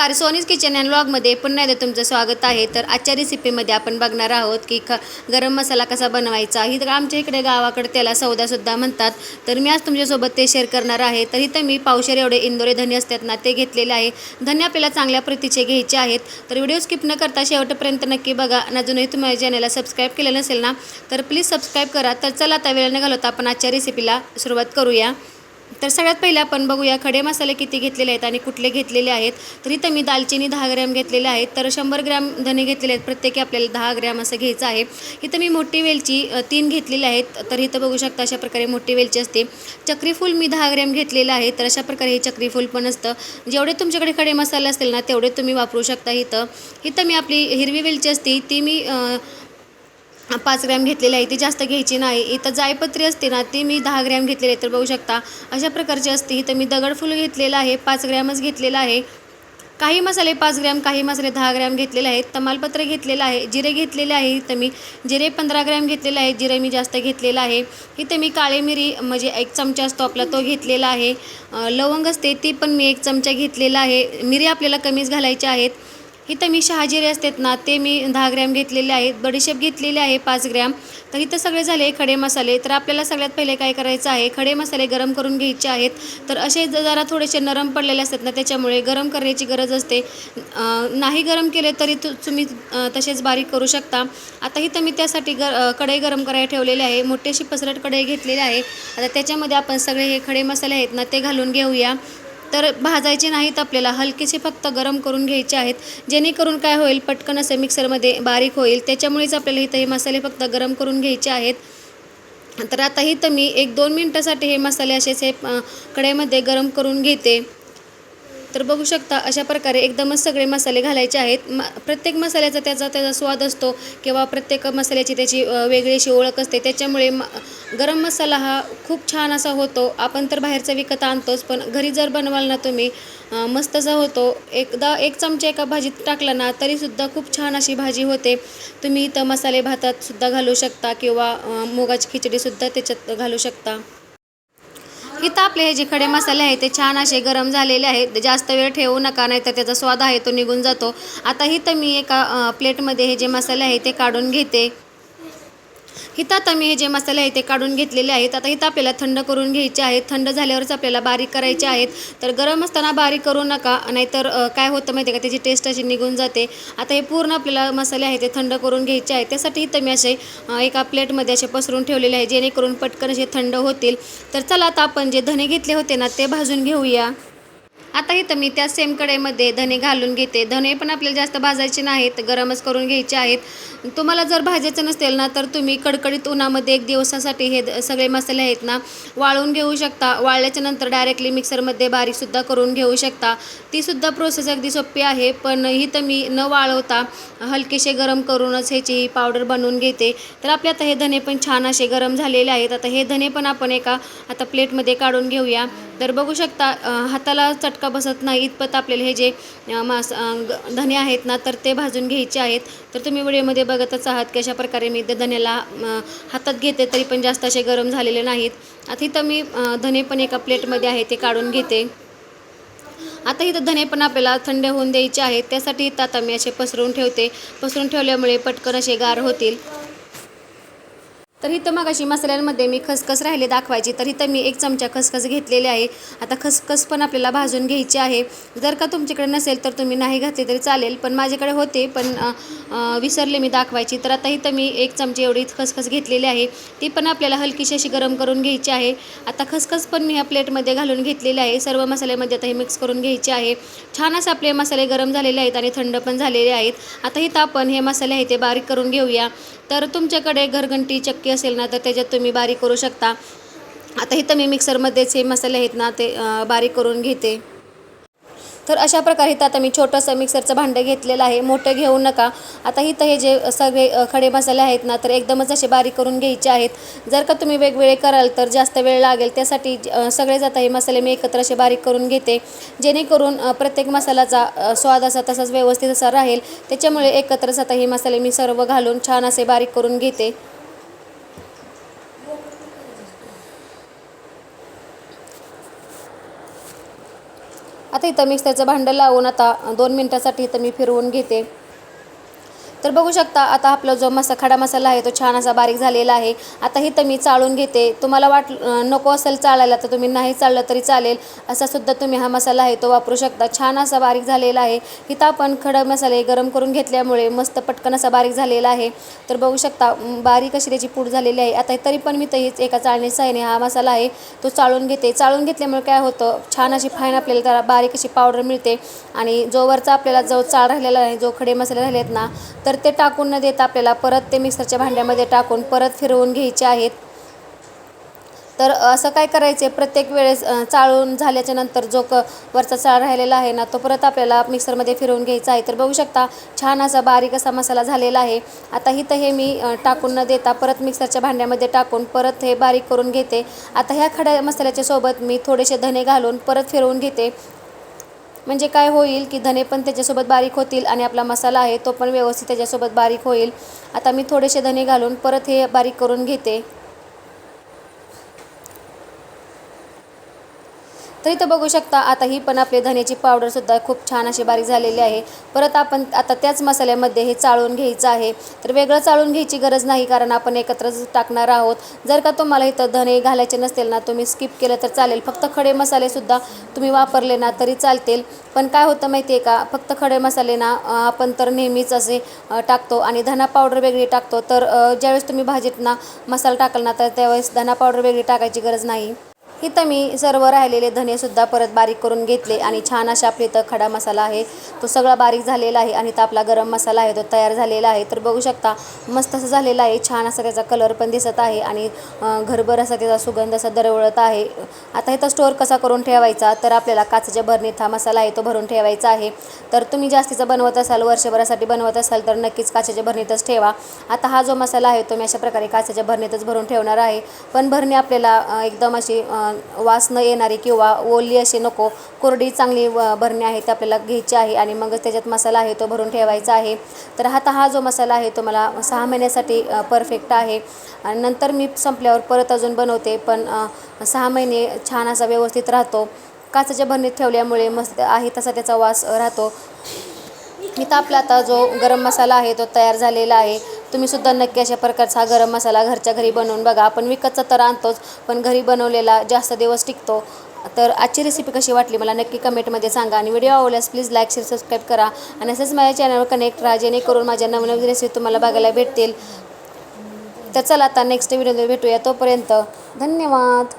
नमस्कार सोनीज kitchen and ब्लॉगमध्ये पुन्हा एकदा तुमचं स्वागत आहे. तर आजच्या रेसिपीमध्ये आपण बघणार आहोत की ख गरम मसाला कसा बनवायचा. ही तर आमच्या इकडे गावाकडे त्याला सौदासुद्धा म्हणतात. तर मी आज तुमच्यासोबत ते शेअर करणार आहे. तर इथं मी पावशेर एवढे इंदोरे धने असतात ना ते घेतलेले आहे. धने आपल्याला चांगल्या प्रतीचे घ्यायचे आहेत. तर व्हिडिओ स्किप न करता शेवटपर्यंत नक्की बघा. आणि अजूनही तुम्ही चॅनलला सबस्क्राईब केलं नसेल ना तर प्लीज सबस्क्राईब करा. तर चला आता वेळ न घालवता आपण आजच्या रेसिपीला सुरुवात करूया. तर सगळ्यात पहिले आपण बघूया खडे मसाले किती घेतलेले आहेत आणि कुठले घेतलेले आहेत. तर इथं मी दालचिनी दहा ग्रॅम घेतलेले आहेत. तर शंभर ग्रॅम धने घेतलेले आहेत. प्रत्येकी आपल्याला दहा ग्रॅम असं घ्यायचं आहे. इथं मी मोठी वेलची तीन घेतलेली आहेत. तर इथं बघू शकता अशा प्रकारे मोठी वेलची असते. चक्रीफूल मी दहा ग्रॅम घेतलेलं आहे. तर अशा प्रकारे हे चक्रीफूल पण असतं. जेवढे तुमच्याकडे खडे मसाले असतील ना तेवढे तुम्ही वापरू शकता इथं. इथं मी आपली हिरवी वेलची असते. ती मी पाच ग्रॅम घेतलेले आहे ती जास्त घ्यायची नाही. इथं जायपत्री असते ना ती मी दहा ग्रॅम घेतलेली आहे तर बघू शकता. अशा प्रकारची असते. इथं मी दगडफूल घेतलेलं आहे पाच ग्रॅमच घेतलेलं आहे. काही मसाले पाच ग्रॅम काही मसाले दहा ग्रॅम घेतलेले आहेत. तमालपत्र घेतलेलं आहे जिरे घेतलेले आहे. इथं मी जिरे पंधरा ग्रॅम घेतलेले आहे जिरे मी जास्त घेतलेलं आहे. इथं मी काळी मिरी म्हणजे एक चमचा असतो आपला तो घेतलेला आहे. लवंग असते ती पण मी एक चमचा घेतलेला आहे. मिरी आपल्याला कमीच घालायच्या आहेत. इथं मी शहाजिरे असतात ना ते मी दहा ग्रॅम घेतलेले आहेत बडीशेप घेतलेले आहे पाच ग्रॅम. तर इथं सगळे झाले खडे मसाले. तर आपल्याला सगळ्यात पहिले काय करायचं आहे खडे मसाले गरम करून घ्यायचे आहेत. तर असे जरा थोडेसे नरम पडलेले असतात ना त्याच्यामुळे गरम करण्याची गरज असते. नाही गरम केले तरी तु तुम्ही तसेच बारीक करू शकता. आता इथं मी त्यासाठी ग कढई गरम करायला ठेवलेली आहे. मोठीशी पसरट कढई घेतलेली आहे. आता त्याच्यामध्ये आपण सगळे हे खडे मसाले आहेत ना ते घालून घेऊया. तर भाजायचे नाहीत आपल्याला. हलकेसे फक्त गरम करून घ्यायचे आहेत. जेणेकरून काय होईल पटकन असे मिक्सरमध्ये बारीक होईल. त्याच्यामुळेच आपल्याला इथं हे मसाले फक्त गरम करून घ्यायचे आहेत. तर आता इथं मी एक दोन मिनटासाठी हे मसाले असेच हे अं, कढईमध्ये गरम करून घेते. तर बघू शकता अशा प्रकारे एकदमच सगळे मसाले घालायचे आहेत. म प्रत्येक मसाल्याचा त्याचा त्याचा स्वाद असतो किंवा प्रत्येक मसाल्याची त्याची वेगळी अशी ओळख असते. त्याच्यामुळे म गरम मसाला हा खूप छान असा होतो. आपण तर बाहेरचा विकत आणतोच पण घरी जर बनवाल ना तुम्ही मस्त असा होतो. एकदा एक चमचा एका भाजीत टाकला ना तरीसुद्धा खूप छान अशी भाजी होते. तुम्ही इथं मसाले भातात सुद्धा घालू शकता किंवा मुगाची खिचडीसुद्धा त्याच्यात घालू शकता. इथं आपले हे जे खडे मसाले आहेत ते छान असे गरम झालेले आहेत. जास्त वेळ ठेवू नका नाही तर त्याचा स्वाद आहे तो निघून जातो. आता इथं मी एका प्लेटमध्ये हे जे मसाले आहेत ते काढून घेते. इथं आता मी हे जे मसाले आहेत ते काढून घेतलेले आहेत. आता इथं आपल्याला थंड करून घ्यायचे आहेत. थंड झाल्यावरच आपल्याला बारीक करायचे आहेत. तर गरम असताना बारीक करू नका. नाहीतर काय होतं माहिती आहे का? त्याची टेस्ट अशी निघून जाते. आता हे पूर्ण आपल्याला मसाले आहेत ते थंड करून घ्यायचे आहेत. त्यासाठी इथं मी असे एका प्लेटमध्ये असे पसरून ठेवलेले आहे. जेणेकरून पटकन असे थंड होतील. तर चला आता आपण जे धने घेतले होते ना ते भाजून घेऊया. आता इथं मी त्या सेम कढईमध्ये धने घालून घेते. धने पण आपल्याला जास्त भाजायचे नाहीत गरमच करून घ्यायचे आहेत. तुम्हाला जर भाजायचं नसेल ना तर तुम्ही कडकडीत उन्हामध्ये एक दिवसासाठी हे द- सगळे मसाले आहेत ना वाळून घेऊ शकता. वाळल्याच्या नंतर डायरेक्टली मिक्सरमध्ये बारीकसुद्धा करून घेऊ शकता. तीसुद्धा प्रोसेस अगदी सोपी आहे पण इथं मी न वाळवता हलकेसे गरम करूनच ह्याची ही पावडर बनवून घेते. तर आपले आता हे धने पण छान असे गरम झालेले आहेत. आता हे धने पण आपण एका आता प्लेटमध्ये काढून घेऊया. तर बघू शकता हाताला चटका बसत नाही इतपत आपल्याला हे जे मास ग- धने आहेत ना तर ते भाजून घ्यायचे आहेत. तर तुम्ही व्हिडिओमध्ये बघतच आहात की अशा प्रकारे मी त्या धन्याला हातात घेते तरी पण जास्त असे गरम झालेले नाहीत. आता इथं मी धने पण एका प्लेटमध्ये आहे ते काढून घेते. आता इथं धने पण आपल्याला थंड होऊन द्यायचे आहेत. त्यासाठी इथं आता मी असे पसरून ठेवते. पसरून ठेवल्यामुळे पटकन असे गार होतील. तर इथं मग अशी मसाल्यांमध्ये मी खसखस राहिले दाखवायची. तर इथं मी एक चमचा खसखस घेतलेले आहे. आता खसखस पण आपल्याला भाजून घ्यायची आहे. जर का तुमच्याकडे नसेल तर तुम्ही नाही घातली तरी चालेल पण माझ्याकडे होते पण विसरले मी दाखवायची. तर आता इथं मी एक चमचे एवढी खसखस घेतलेली आहे. ती पण आपल्याला हलकीशी अशी गरम करून घ्यायची आहे. आता खसखस पण मी ह्या प्लेटमध्ये घालून घेतलेली आहे. सर्व मसाल्यामध्ये आता हे मिक्स करून घ्यायचे आहे. छान असे आपले मसाले गरम झालेले आहेत आणि थंड पण झालेले आहेत. आता इथं आपण हे मसाले आहे ते बारीक करून घेऊया. तर तुमच्याकडे घरघंटी चक्की असेल ना तर त्याच्यात तुम्ही बारीक करू शकता. आता इथं मी मिक्सरमध्येच हे मसाले आहेत ना ते बारीक करून घेते. तर अशा प्रकारे इथं आता मी छोटंसं मिक्सरचं भांडं घेतलेलं आहे. मोठं घेऊ नका. आता इथं हे जे सगळे खडे मसाले आहेत ना तर एकदमच असे बारीक करून घ्यायचे आहेत. जर का तुम्ही वेगवेगळे कराल तर जास्त वेळ लागेल. त्यासाठी सगळेच आता हे मसाले मी एकत्र असे बारीक करून घेते. जेणेकरून प्रत्येक मसाल्याचा स्वाद असा तसाच व्यवस्थित असा राहील. त्याच्यामुळे एकत्रच आता हे मसाले मी सर्व घालून छान असे बारीक करून घेते. आता इथं मिक्सरचं भांडं लावून आता दोन मिनटासाठी इथं मी फिरवून घेते. तर बघू शकता आता आपला जो मसा खडा मसाला आहे तो छान असा बारीक झालेला आहे. आता इथं मी चाळून घेते. तुम्हाला वाट नको असेल चाळायला तर तुम्ही नाही चाळलं तरी चालेल. असा सुद्धा तुम्ही हा मसाला आहे तो वापरू शकता. छान असा बारीक झालेला आहे. इथं आपण खडा मसाले गरम करून घेतल्यामुळे मस्त पटकन असा बारीक झालेला आहे. तर बघू शकता बारीक अशी त्याची पूड झालेली आहे. आता तरी पण मी तरीच एका चाळणी साईने हा मसाला आहे तो चाळून घेते. चाळून घेतल्यामुळे काय होतं छान अशी फाईन आपल्याला त्याला बारीक अशी पावडर मिळते. आणि जो वरचा आपल्याला जो चाळ राहिलेला आहे जो खडे मसाले राहिले आहेत ना तर तर ते टाकून न देता आपल्याला परत ते मिक्सरच्या भांड्यामध्ये टाकून परत फिरवून घ्यायचे आहेत. तर असं काय करायचे? प्रत्येक वेळेस चाळून झाल्याच्यानंतर जो क वरचा चाळ राहिलेला आहे ना तो परत आपल्याला मिक्सरमध्ये फिरवून घ्यायचा आहे. तर बघू शकता छान असा बारीक असा मसाला झालेला आहे. आता इथं हे मी टाकून न देता परत मिक्सरच्या भांड्यामध्ये टाकून परत हे बारीक करून घेते. आता ह्या खड्या मसाल्याच्या सोबत मी थोडेसे धने घालून परत फिरवून घेते. म्हणजे काय होईल की धने पण त्याच्यासोबत बारीक होतील आणि आपला मसाला आहे तो पण व्यवस्थित त्याच्यासोबत बारीक होईल. आता मी थोडेसे धने घालून परत हे बारीक करून घेते. तर इथं बघू शकता आता ही पण आपली धण्याची पावडरसुद्धा खूप छान अशी बारीक झालेली आहे. परत आपण आता त्याच मसाल्यामध्ये हे चाळून घ्यायचं आहे. तर वेगळं चाळून घ्यायची गरज नाही कारण आपण एकत्रच टाकणार आहोत. जर का तुम्हाला इथं धने घालायचे नसतील ना तुम्ही स्किप केलं तर चालेल. फक्त खडे मसालेसुद्धा तुम्ही वापरले ना तरी चालतील. पण काय होतं माहिती आहे का फक्त खडे मसाले ना आपण तर नेहमीच असे टाकतो आणि धना पावडर वेगळी टाकतो. तर ज्यावेळेस तुम्ही भाजीत ना मसाला टाकाल ना तर त्यावेळेस धना पावडर वेगळी टाकायची गरज नाही. इथं मी सर्व राहिलेले धनेसुद्धा परत बारीक करून घेतले आणि छान अशा आपली इथं खडा मसाला आहे. तो सगळा बारीक झालेला आहे आणि इथं आपला गरम मसाला आहे तो तयार झालेला आहे. तर बघू शकता मस्त असं झालेला आहे. छान असा त्याचा कलर पण दिसत आहे आणि घरभर असा त्याचा सुगंध असा दरवळत आहे. आता इथं स्टोअर कसा करून ठेवायचा? तर आपल्याला काचेच्या भरणीत हा मसाला आहे तो भरून ठेवायचा आहे. तर तुम्ही जास्तीचा बनवत असाल वर्षभरासाठी बनवत असाल तर नक्कीच काचेच्या भरणीतच ठेवा. आता हा जो मसाला आहे तो मी अशा प्रकारे काचेच्या भरणीतच भरून ठेवणार आहे. पण भरणी आपल्याला एकदम अशी वास न येणारी किंवा ओली अशी नको कोरडी चांगली व- भरणी आहे ती आपल्याला घ्यायची आहे आणि मग त्याच्यात मसाला आहे तो भरून ठेवायचा आहे. तर आता हा जो मसाला आहे तो मला सहा महिन्यासाठी परफेक्ट आहे. आणि नंतर मी संपल्यावर परत अजून बनवते पण सहा महिने छान असा व्यवस्थित राहतो. काचेच्या भरणीत ठेवल्यामुळे मस्त आहे तसा त्याचा वास राहतो. इथं आपला आता जो गरम मसाला आहे तो तयार झालेला आहे. तुम्ही सुद्धा नक्की अशा प्रकारचा हा गरम मसाला घरच्या घरी बनवून बघा. आपण विकतचा तर आणतोच पण घरी बनवलेला जास्त दिवस टिकतो. तर आजची रेसिपी कशी वाटली मला नक्की कमेंटमध्ये सांगा. आणि व्हिडिओ आवडल्यास प्लीज लाईक शेअर सबस्क्राईब करा. आणि असंच माझ्या चॅनलवर कनेक्ट राहा जेणेकरून माझ्या नवनवीन रेसिपी तुम्हाला बघायला भेटतील. तर चला आता नेक्स्ट व्हिडिओमध्ये भेटूया. तोपर्यंत धन्यवाद.